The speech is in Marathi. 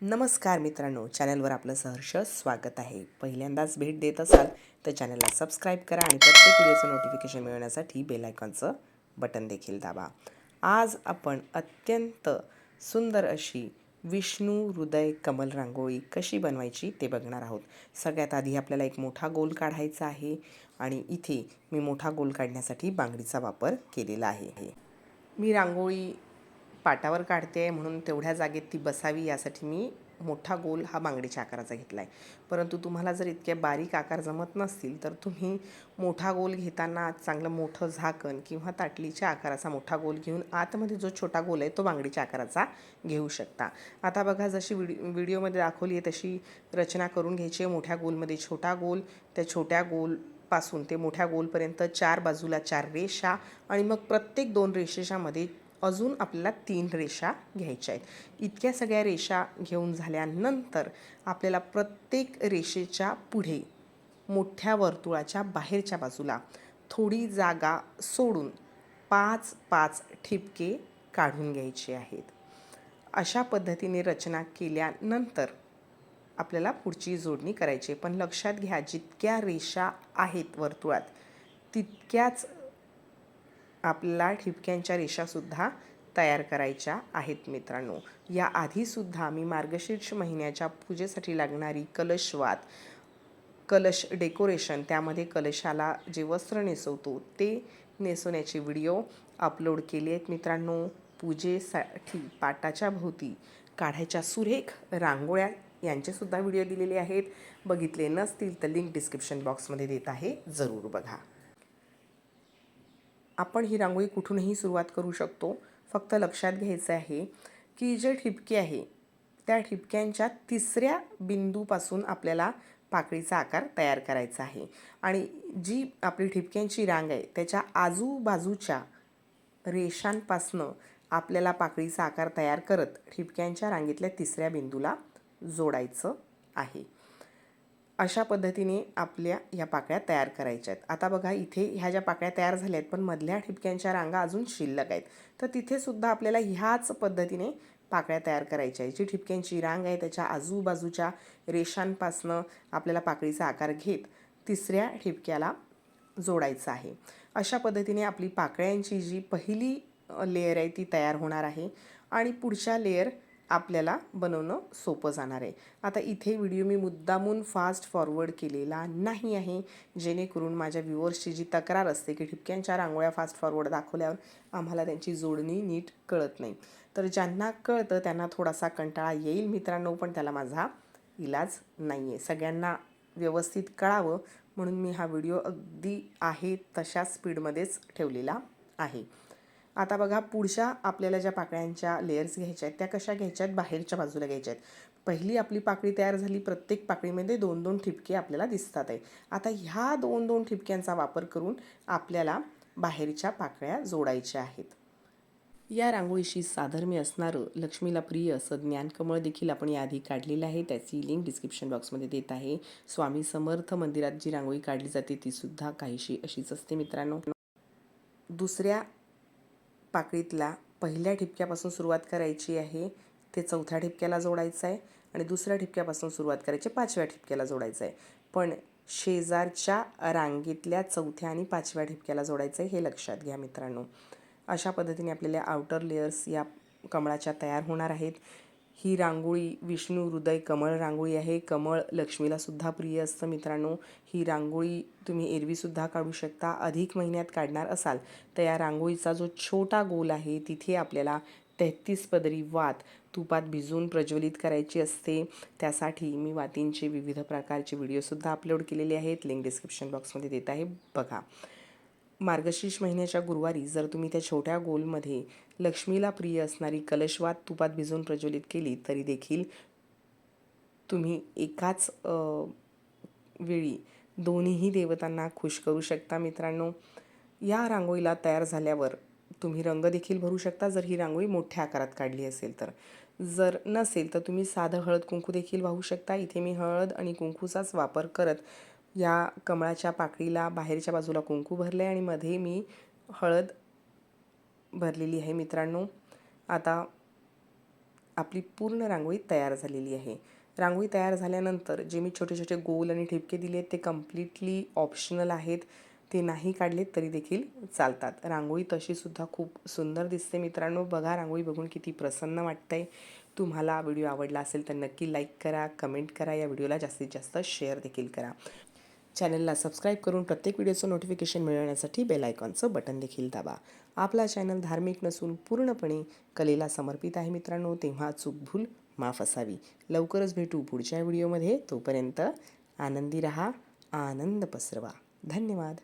नमस्कार मित्रांनो चॅनलवर आपलं सहर्ष स्वागत आहे. पहिल्यांदाच भेट देत असाल तर चॅनलला सबस्क्राईब करा आणि प्रत्येक व्हिडिओचं नोटिफिकेशन मिळवण्यासाठी बेलायकॉनचं बटन देखील दाबा. आज आपण अत्यंत सुंदर अशी विष्णू हृदय कमल रांगोळी कशी बनवायची ते बघणार आहोत. सगळ्यात आधी आपल्याला एक मोठा गोल काढायचा आहे आणि इथे मी मोठा गोल काढण्यासाठी बांगडीचा वापर केलेला आहे. मी रांगोळी पाटावर काढते आहे म्हणून तेवढ्या जागेत ती बसावी यासाठी मी मोठा गोल हा बांगडीच्या आकाराचा घेतला आहे परंतु तुम्हाला जर इतके बारीक आकार जमत नसतील तर तुम्ही मोठा गोल घेताना चांगलं मोठं झाकण किंवा ताटलीच्या आकाराचा मोठा गोल घेऊन आतमध्ये जो छोटा गोल आहे तो बांगडीच्या आकाराचा घेऊ शकता. आता बघा जशी व्हिडिओ व्हिडिओमध्ये दाखवली आहे तशी रचना करून घ्यायची आहे. मोठ्या गोलमध्ये छोटा गोल त्या छोट्या गोलपासून ते मोठ्या गोलपर्यंत चार बाजूला चार रेषा आणि मग प्रत्येक दोन रेषेच्यामध्ये अजून आपल्याला तीन रेषा घ्यायच्या आहेत. इतक्या सगळ्या रेषा घेऊन झाल्यानंतर आपल्याला प्रत्येक रेषेच्या पुढे मोठ्या वर्तुळाच्या बाहेरच्या बाजूला थोडी जागा सोडून पाच पाच ठिपके काढून घ्यायचे आहेत. अशा पद्धतीने रचना केल्यानंतर आपल्याला पुढची जोडणी करायची आहे. पण लक्षात घ्या जितक्या रेषा आहेत वर्तुळात तितक्याच आपल्याला ठिपक्यांच्या रेषासुद्धा तयार करायच्या आहेत मित्रांनो. या आधीसुद्धा मी मार्गशीर्ष महिन्याच्या पूजेसाठी लागणारी कलशवात कलश डेकोरेशन त्यामध्ये कलशाला जे वस्त्र नेसवतो ते नेसवण्याचे व्हिडिओ अपलोड केले आहेत मित्रांनो. पूजेसाठी पाटाच्या भोवती काढायच्या सुरेख रांगोळ्या यांचेसुद्धा व्हिडिओ दिलेले आहेत. बघितले नसतील तर लिंक डिस्क्रिप्शन बॉक्समध्ये देत आहे. जरूर बघा. आपण ही रांगोळी कुठूनही सुरुवात करू शकतो. फक्त लक्षात घ्यायचं आहे की जे ठिपके आहे त्या ठिपक्यांच्या तिसऱ्या बिंदूपासून आपल्याला पाकळीचा आकार तयार करायचा आहे. आणि जी आपली ठिपक्यांची रांग आहे त्याच्या आजूबाजूच्या रेषांपासनं आपल्याला पाकळीचा आकार तयार करत ठिपक्यांच्या रांगेतल्या तिसऱ्या बिंदूला जोडायचं आहे. अशा पद्धतीने आपल्या ह्या पाकळ्या तयार करायच्या आहेत. आता बघा इथे ह्या ज्या पाकळ्या तयार झाल्या आहेत पण मधल्या ठिपक्यांच्या रांगा अजून शिल्लक आहेत. तर तिथेसुद्धा आपल्याला ह्याच पद्धतीने पाकळ्या तयार करायच्या आहेत. जी ठिपक्यांची रांग आहे त्याच्या आजूबाजूच्या रेषांपासनं आपल्याला पाकळीचा आकार घेत तिसऱ्या ठिपक्याला जोडायचं आहे. अशा पद्धतीने आपली पाकळ्यांची जी पहिली लेअर आहे ती तयार होणार आहे. आणि पुढच्या लेअर आपल्याला बनवणं सोपं जाणार आहे. आता इथे व्हिडिओ मी मुद्दामून फास्ट फॉरवर्ड केलेला नाही आहे. जेणेकरून माझ्या व्ह्युअर्सची जी तक्रार असते की ठिपक्यांच्या रांगोळ्या फास्ट फॉरवर्ड दाखवल्यावर आम्हाला त्यांची जोडणी नीट कळत नाही. तर ज्यांना कळतं त्यांना थोडासा कंटाळा येईल मित्रांनो पण त्याला माझा इलाज नाही आहे सगळ्यांना व्यवस्थित कळावं म्हणून मी हा व्हिडिओ अगदी आहे तशा स्पीडमध्येच ठेवलेला आहे. आता बघा पुढच्या आपल्याला ज्या पाकळ्यांच्या लेयर्स घ्यायच्या आहेत त्या कशा घ्यायच्या आहेत? बाहेरच्या बाजूला घ्यायच्या आहेत. पहिली आपली पाकळी तयार झाली प्रत्येक पाकळीमध्ये दोन दोन ठिपके आपल्याला दिसतात आहे आता ह्या दोन दोन ठिपक्यांचा वापर करून आपल्याला बाहेरच्या पाकळ्या जोडायच्या आहेत. या रांगोळीशी साधर्म्य असणारं लक्ष्मीला प्रिय असं ज्ञानकमळ देखील आपण याआधी काढलेलं आहे. त्याची लिंक डिस्क्रिप्शन बॉक्समध्ये देत आहे. स्वामी समर्थ मंदिरात जी रांगोळी काढली जाते तीसुद्धा काहीशी अशीच असते मित्रांनो. दुसऱ्या पाकळीतला पहिल्या ठिपक्यापासून सुरुवात करायची आहे ते चौथ्या ठिपक्याला जोडायचं आहे आणि दुसऱ्या ठिपक्यापासून सुरुवात करायची पाचव्या ठिपक्याला जोडायचं आहे. पण शेजारच्या रांगेतल्या चौथ्या आणि पाचव्या ठिपक्याला जोडायचं आहे हे लक्षात घ्या मित्रांनो. अशा पद्धतीने आपल्याला आउटर लेयर्स या कमळाच्या तयार होणार आहेत. ही रांगोळी विष्णू हृदय कमळ रांगोळी आहे. कमळ लक्ष्मीला सुद्धा प्रिय असतं मित्रांनो. ही रांगोळी तुम्ही एरवीसुद्धा काढू शकता. अधिक महिन्यात काढणार असाल तर या रांगोळीचा जो छोटा गोल आहे तिथे आपल्याला तेहतीस पदरी वात तुपात भिजवून प्रज्वलित करायची असते. त्यासाठी मी वातींचे विविध प्रकारचे व्हिडिओसुद्धा अपलोड केलेले आहेत. लिंक डिस्क्रिप्शन बॉक्समध्ये देत आहे. बघा. मार्गशीर्ष महिन्याच्या गुरुवारी जर तुम्ही त्या छोट्या गोलमध्ये लक्ष्मीला प्रिय असणारी कलशवात तुपात भिजवून प्रज्वलित केली तरी देखील तुम्ही एकाच वेळी दोन्हीही देवतांना खुश करू शकता मित्रांनो. या रांगोळीला तयार झाल्यावर तुम्ही रंग देखील भरू शकता. जर ही रांगोळी मोठ्या आकारात काढली असेल तर. जर नसेल तर तुम्ही साधं हळद कुंकू देखील वाहू शकता. इथे मी हळद आणि कुंकूचाच वापर करत या कमळाच्या पाकळीला बाहेरच्या बाजूला कुंकू भरले आणि मध्ये मी हळद भरलेली आहे मित्रांनो. आता आपली पूर्ण रांगोळी तयार झालेली आहे. रांगोळी तयार झाल्यानंतर जे मी छोटे छोटे गोल आणि ठिपके दिले आहेत ते कम्प्लिटली ऑप्शनल आहेत. ते नाही काढले तरी देखील चालतात. रांगोळी तशीसुद्धा खूप सुंदर दिसते मित्रांनो. बघा रांगोळी बघून किती प्रसन्न वाटतंय. तुम्हाला व्हिडिओ आवडला असेल तर नक्की लाईक करा कमेंट करा. या व्हिडिओला जास्तीत जास्त शेअर देखील करा. चॅनलला सबस्क्राईब करून प्रत्येक व्हिडिओचं नोटिफिकेशन मिळवण्यासाठी बेल आयकॉनचं बटन देखील दाबा. आपला चॅनल धार्मिक नसून पूर्णपणे कलेला समर्पित आहे मित्रांनो तेव्हा चूक भूल माफ असावी. लवकरच भेटू पुढच्या व्हिडिओमध्ये. तोपर्यंत आनंदी रहा आनंद पसरवा. धन्यवाद.